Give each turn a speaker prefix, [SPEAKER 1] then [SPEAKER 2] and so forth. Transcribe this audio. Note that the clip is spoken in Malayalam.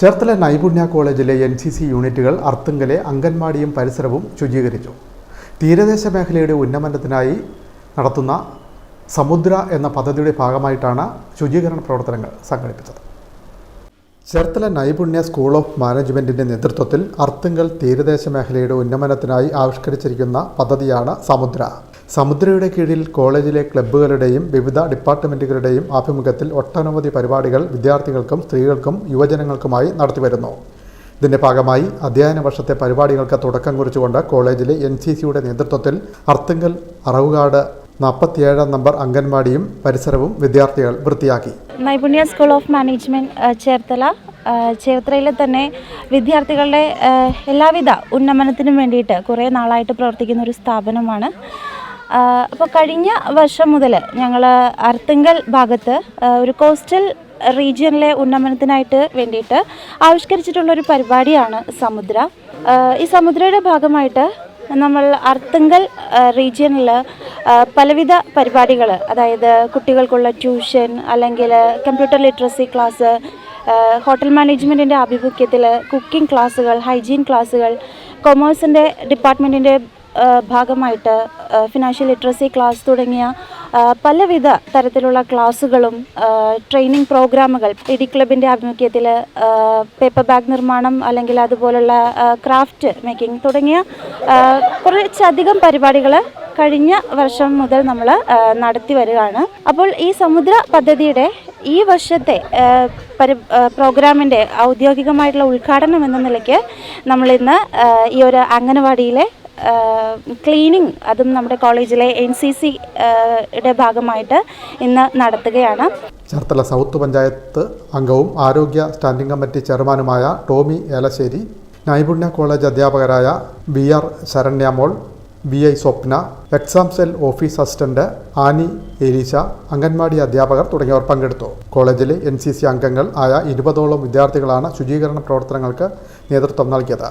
[SPEAKER 1] ചേർത്തല നൈപുണ്യ കോളേജിലെ എൻ സി സി യൂണിറ്റുകൾ അർത്തുങ്കലെ അംഗൻവാടിയും പരിസരവും ശുചീകരിച്ചു. തീരദേശ മേഖലയുടെ ഉന്നമനത്തിനായി നടത്തുന്ന സമുദ്ര എന്ന പദ്ധതിയുടെ ഭാഗമായിട്ടാണ് ശുചീകരണ പ്രവർത്തനങ്ങൾ സംഘടിപ്പിച്ചത്. ചേർത്തല നൈപുണ്യ സ്കൂൾ ഓഫ് മാനേജ്മെന്റിന്റെ നേതൃത്വത്തിൽ അർത്തുങ്കൽ തീരദേശ മേഖലയുടെ ഉന്നമനത്തിനായി ആവിഷ്കരിച്ചിരിക്കുന്ന പദ്ധതിയാണ് സമുദ്ര. സമുദ്രയുടെ കീഴിൽ കോളേജിലെ ക്ലബ്ബുകളുടെയും വിവിധ ഡിപ്പാർട്ട്മെന്റുകളുടെയും ആഭിമുഖ്യത്തിൽ ഒട്ടനവധി പരിപാടികൾ വിദ്യാർത്ഥികൾക്കും സ്ത്രീകൾക്കും യുവജനങ്ങൾക്കുമായി നടത്തിവരുന്നു. ഇതിന്റെ ഭാഗമായി അധ്യയന വർഷത്തെ പരിപാടികൾക്ക് തുടക്കം കുറിച്ചുകൊണ്ട് കോളേജിലെ എൻ സി സിയുടെ നേതൃത്വത്തിൽ അർത്തുങ്കൽ അറവുകാട് നാൽപ്പത്തിയേഴാം നമ്പർ അംഗൻവാടിയും പരിസരവും വിദ്യാർത്ഥികൾ വൃത്തിയാക്കി.
[SPEAKER 2] Naipunya School of Management Cherthala. ചേർത്തലയിലെ തന്നെ വിദ്യാർത്ഥികളുടെ എല്ലാവിധ ഉന്നമനത്തിനും വേണ്ടിയിട്ട് കുറേ നാളായിട്ട് പ്രവർത്തിക്കുന്ന ഒരു സ്ഥാപനമാണ്. അപ്പോൾ കഴിഞ്ഞ വർഷം മുതൽ ഞങ്ങൾ അർത്തുങ്കൽ ഭാഗത്ത് ഒരു കോസ്റ്റൽ റീജിയനിലെ ഉന്നമനത്തിനായിട്ട് വേണ്ടിയിട്ട് ആവിഷ്കരിച്ചിട്ടുള്ള ഒരു പരിപാടിയാണ് സമുദ്ര. ഈ സമുദ്രയുടെ ഭാഗമായിട്ട് നമ്മൾ അർത്തുങ്കൽ റീജിയനിൽ പലവിധ പരിപാടികൾ അതായത് കുട്ടികൾക്കുള്ള ട്യൂഷൻ അല്ലെങ്കിൽ കമ്പ്യൂട്ടർ ലിറ്ററസി ക്ലാസ് ഹോട്ടൽ മാനേജ്മെന്റിന്റെ ആഭിമുഖ്യത്തിൽ കുക്കിംഗ് ക്ലാസ്സുകൾ ഹൈജീൻ ക്ലാസ്സുകൾ കൊമേഴ്സിന്റെ ഡിപ്പാർട്ട്മെന്റിന്റെ ഭാഗമായിട്ട് ഫിനാൻഷ്യൽ ലിറ്ററസി ക്ലാസ് തുടങ്ങിയ പലവിധ തരത്തിലുള്ള ക്ലാസ്സുകളും ട്രെയിനിങ് പ്രോഗ്രാമുകൾ ഇടി ക്ലബിന്റെ ആഭിമുഖ്യത്തിൽ പേപ്പർ ബാഗ് നിർമ്മാണം അല്ലെങ്കിൽ അതുപോലുള്ള ക്രാഫ്റ്റ് മേക്കിംഗ് തുടങ്ങിയ കുറച്ചധികം പരിപാടികൾ കഴിഞ്ഞ വർഷം മുതൽ നമ്മൾ നടത്തി വരികയാണ്. അപ്പോൾ ഈ സമുദ്ര പദ്ധതിയുടെ ഈ വർഷത്തെ പരി പ്രോഗ്രാമിന്റെ ഔദ്യോഗികമായിട്ടുള്ള ഉദ്ഘാടനം എന്ന നിലയ്ക്ക് നമ്മളിന്ന് ഈ ഒരു അംഗനവാടിയിലെ ക്ലീനിങ് അതും നമ്മുടെ കോളേജിലെ എൻ സി സി യുടെ ഭാഗമായിട്ട് ഇന്ന് നടത്തുകയാണ്.
[SPEAKER 1] ചേർത്തല സൗത്ത് പഞ്ചായത്ത് അംഗവും ആരോഗ്യ സ്റ്റാൻഡിംഗ് കമ്മിറ്റി ചെയർമാനുമായ ടോമി ഏലശ്ശേരി നൈപുണ്യ കോളേജ് അധ്യാപകരായ B R Saranyamol B I Swapna exam cell office assistant Annie Elisha anganwadi അധ്യാപകർ തുടങ്ങിയവർ പങ്കെടുത്തു. കോളേജിലെ എൻ സി സി അംഗങ്ങൾ ആയ ഇരുപതോളം വിദ്യാർത്ഥികളാണ് ശുചീകരണ പ്രവർത്തനങ്ങൾക്ക് നേതൃത്വം നൽകിയത്.